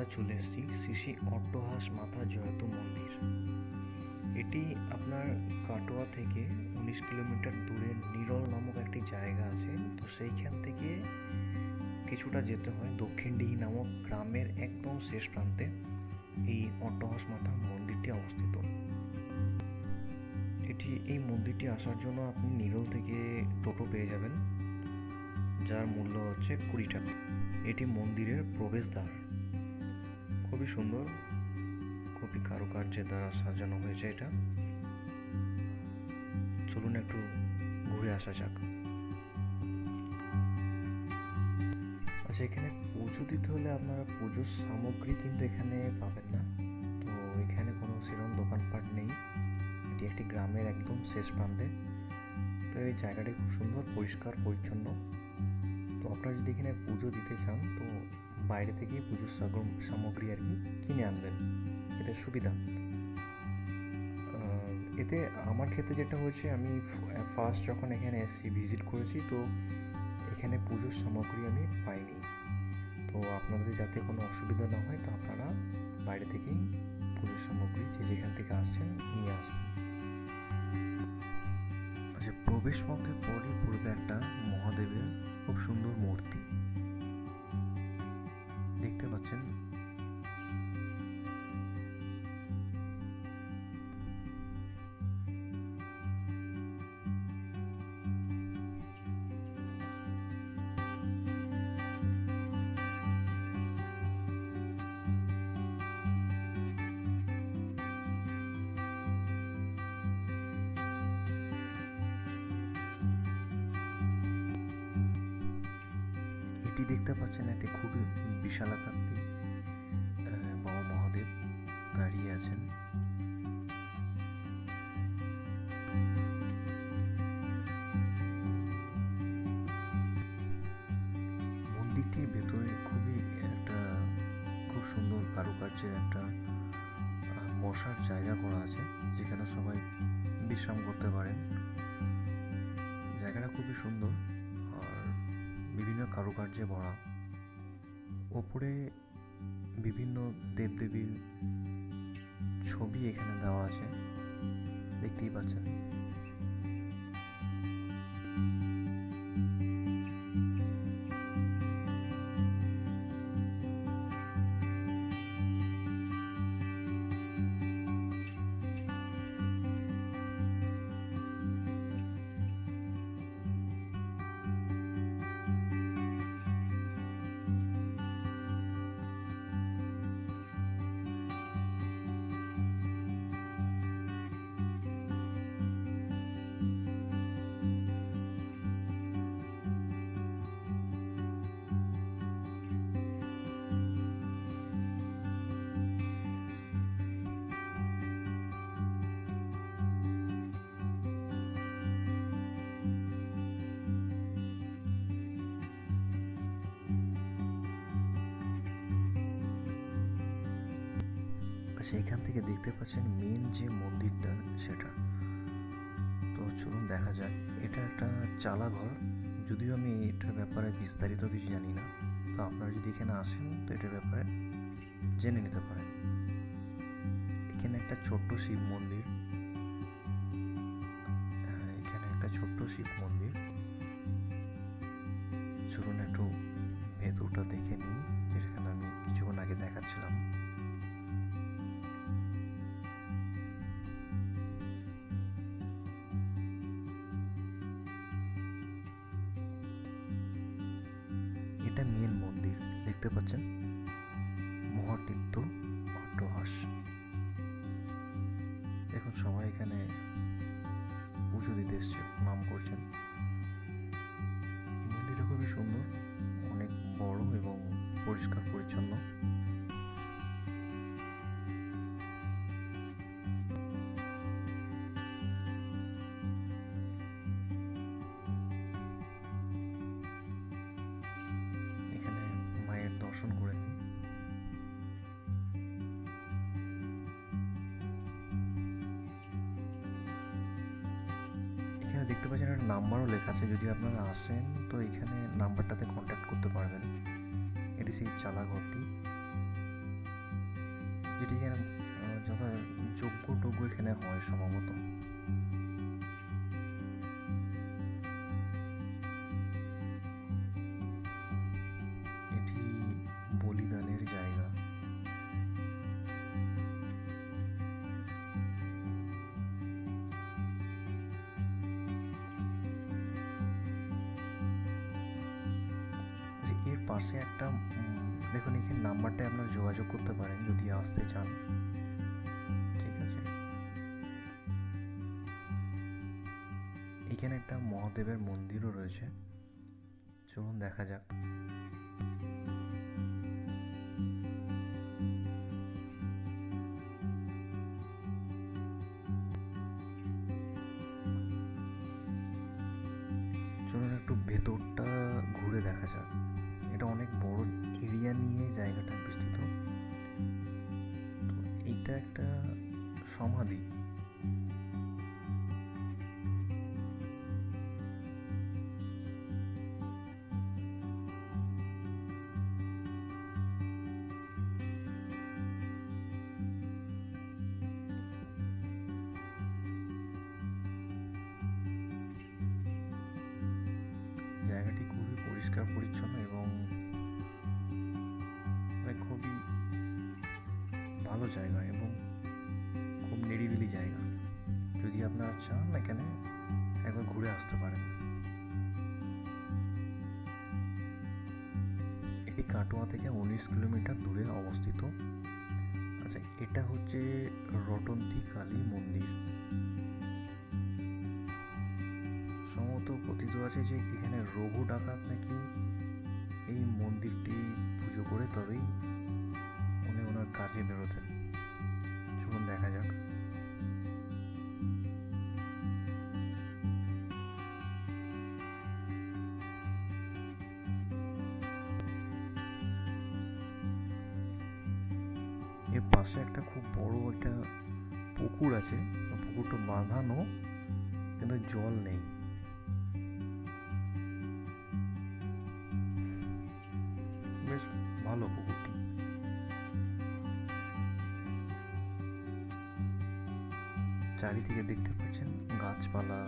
আমরা চলে এসেছি শ্রী শ্রী অট্টহাস মাতা জয়তু মন্দির। এটি আপনার কাটোয়া থেকে উনিশ কিলোমিটার দূরে নিরল নামক একটি জায়গা আছে। তো সেইখান থেকে কিছুটা যেতে হয় দক্ষিণডিহি নামক গ্রামের একদম শেষ প্রান্তে এই অট্টহাস মাতা মন্দিরটি অবস্থিত। এটি, এই মন্দিরটি আসার জন্য আপনি নিরল থেকে টোটো পেয়ে যাবেন, যার মূল্য হচ্ছে কুড়ি টাকা। এটি মন্দিরের প্রবেশদ্বার। খুবই সুন্দর, খুবই কারুকার্যের দ্বারা সাজানো হয়েছে এটা। চলুন একটু ঘুরে আসা যাক। আচ্ছা এখানে পুজো দিতে হলে আপনারা পুজোর সামগ্রী কিন্তু এখানে পাবেন না। তো এখানে কোনো সেরকম দোকানপাট নেই। এটি একটি গ্রামের একদম শেষ প্রান্তে। তো এই জায়গাটি খুব সুন্দর, পরিষ্কার, পরিচ্ছন্ন। তো আপনারা যদি এখানে পুজো দিতে চান, তো বাইরে থেকেই পুজোর সামগ্রী আর কি কিনে আনবেন। এতে সুবিধা। এতে আমার ক্ষেত্রে যেটা হয়েছে, আমি ফার্স্ট যখন এখানে এসেছি ভিজিট করেছি, তো এখানে পুজোর সামগ্রী আমি পাইনি। তো আপনাদের যাতে কোনো অসুবিধা না হয়, তো আপনারা বাইরে থেকেই পুজোর সামগ্রী যে যেখান থেকে আসছেন, নিয়ে আসবেন আচ্ছা প্রবেশ পথে পরই পড়বে একটা মহাদেবের খুব সুন্দর মূর্তি। দেখতে পাচ্ছেন এটি দেখতে পাচ্ছেন একটি খুবই বিশাল আকারটি বাবা মহাদেব দাঁড়িয়ে আছেন। মন্দিরটির ভেতরে খুবই একটা খুব সুন্দর কারুকার্যের একটা বসার জায়গা করা আছে, যেখানে সবাই বিশ্রাম করতে পারেন। জায়গাটা খুবই সুন্দর। কারুকার্যে ভরা। ওপরে বিভিন্ন দেবদেবীর ছবি এখানে দেওয়া আছে। দেখতেই পাচ্ছেন। এখান থেকে দেখতে পাচ্ছেন মেন যে মন্দিরটা সেটা। তো চলুন দেখা যাক। এটা একটা চালা ঘর। যদিও আমি এটার ব্যাপারে বিস্তারিত কিছু জানি না। তো আপনারা যদি এখানে আসেন তো এটার ব্যাপারে জেনে নিতে পারেন। এখানে একটা ছোট্ট শিব মন্দির। হ্যাঁ, এখানে একটা ছোট্ট শিব মন্দির। চলুন একটু ভেতরটা দেখে নিই। যেখানে আমি কিছুক্ষণ আগে দেখাচ্ছিলাম। এটা মেন মন্দির, দেখতে পাচ্ছেন? মহাতীর্থ অট্টহাস এখন সবাই এখানে পুজো দিতে এসছে নাম করছেন। মন্দিরটা খুবই সুন্দর, অনেক বড় এবং পরিষ্কার পরিচ্ছন্ন দেখতে পাচ্ছেন একটা নাম্বারও লেখা আছে। যদি আপনারা আসেন, তো এখানে নাম্বারটাতে কন্ট্যাক্ট করতে পারবেন। এটি সেই চালাঘরটি। যেটি এখানে যথা যোগ্য টোগ্য এখানে হয় সম্ভবত। পাশে একটা দেখুন এখানে নাম্বারটায় আপনারা যোগাযোগ করতে পারেন যদি আসতে চান। ঠিক আছে? এখানে একটা মহাদেবের মন্দিরও রয়েছে। চলুন দেখা যাক। চলুন একটু ভেতরটা ঘুরে দেখা যাক। এটা অনেক বড় এরিয়া নিয়ে জায়গাটা বিস্তৃত তো এইটা একটা সমাধি। জায়গাটি খুবই পরিষ্কার, পরিচ্ছন্ন এবং ভালো জায়গা এবং খুব নিরিবিলি জায়গা। যদি আপনারা চান এখানে একবার ঘুরে আসতে পারেন। এটি কাটোয়া থেকে উনিশ কিলোমিটার দূরে অবস্থিত। আচ্ছা এটা হচ্ছে রটন্তী কালী মন্দির। সম্ভবত কথিত আছে যে এখানে রঘু ডাকাত নাকি এই মন্দিরটি পুজো করে, তবেই কাজে বেরোতেন চলুন দেখা যাক। এর পাশে একটা খুব বড় একটা পুকুর আছে। পুকুরটা বাঁধানো, কিন্তু জল নেই। বেশ ভালো পুকুরটি। চারিদিকে দেখতে পাচ্ছেন গাছপালা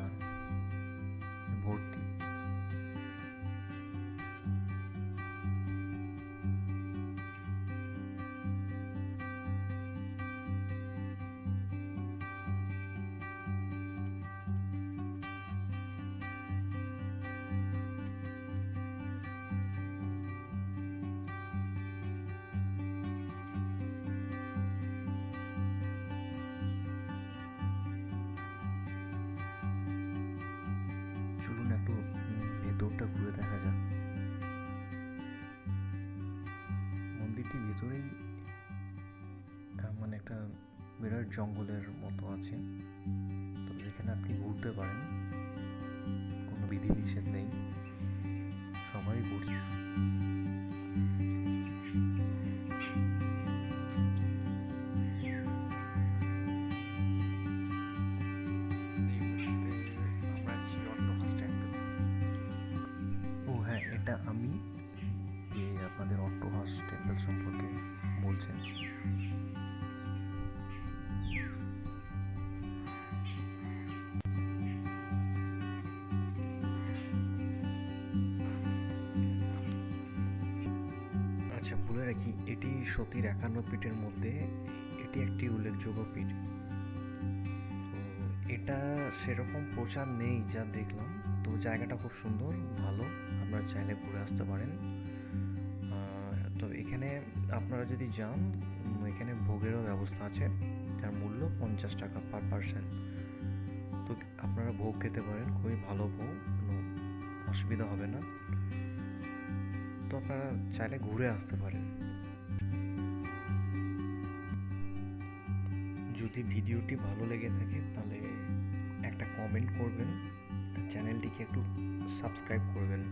ভেতরটা ঘুরে দেখা যাক। মন্দিরটি ভেতরেই মানে একটা বিরাট জঙ্গলের মতো আছে। তো যেখানে আপনি ঘুরতে পারেন, কোনো বিধি নিষেধ নেই। সবাই ঘুরছে। আচ্ছা বলে রাখি, এটি সতীর একান্ন পীঠের মধ্যে এটি একটি উল্লেখযোগ্য পীঠ। এটা সেরকম প্রচার নেই যা দেখলাম। তো জায়গাটা খুব সুন্দর, ভালো, আপনারা চাইলে ঘুরে আসতে পারেন। তো এখানে আপনারা যদি যান এখানে ভোগেরও ব্যবস্থা আছে, যার মূল্য পঞ্চাশ টাকা পার পার্সন তো আপনারা ভোগ খেতে পারেন, খুবই ভালো ভোগ, কোনো অসুবিধা হবে না। তো আপনারা চাইলে ঘুরে আসতে পারেন। যদি ভিডিওটি ভালো লেগে থাকে, তাহলে একটা কমেন্ট করবেন চ্যানেলটিকে একটু সাবস্ক্রাইব করবেন।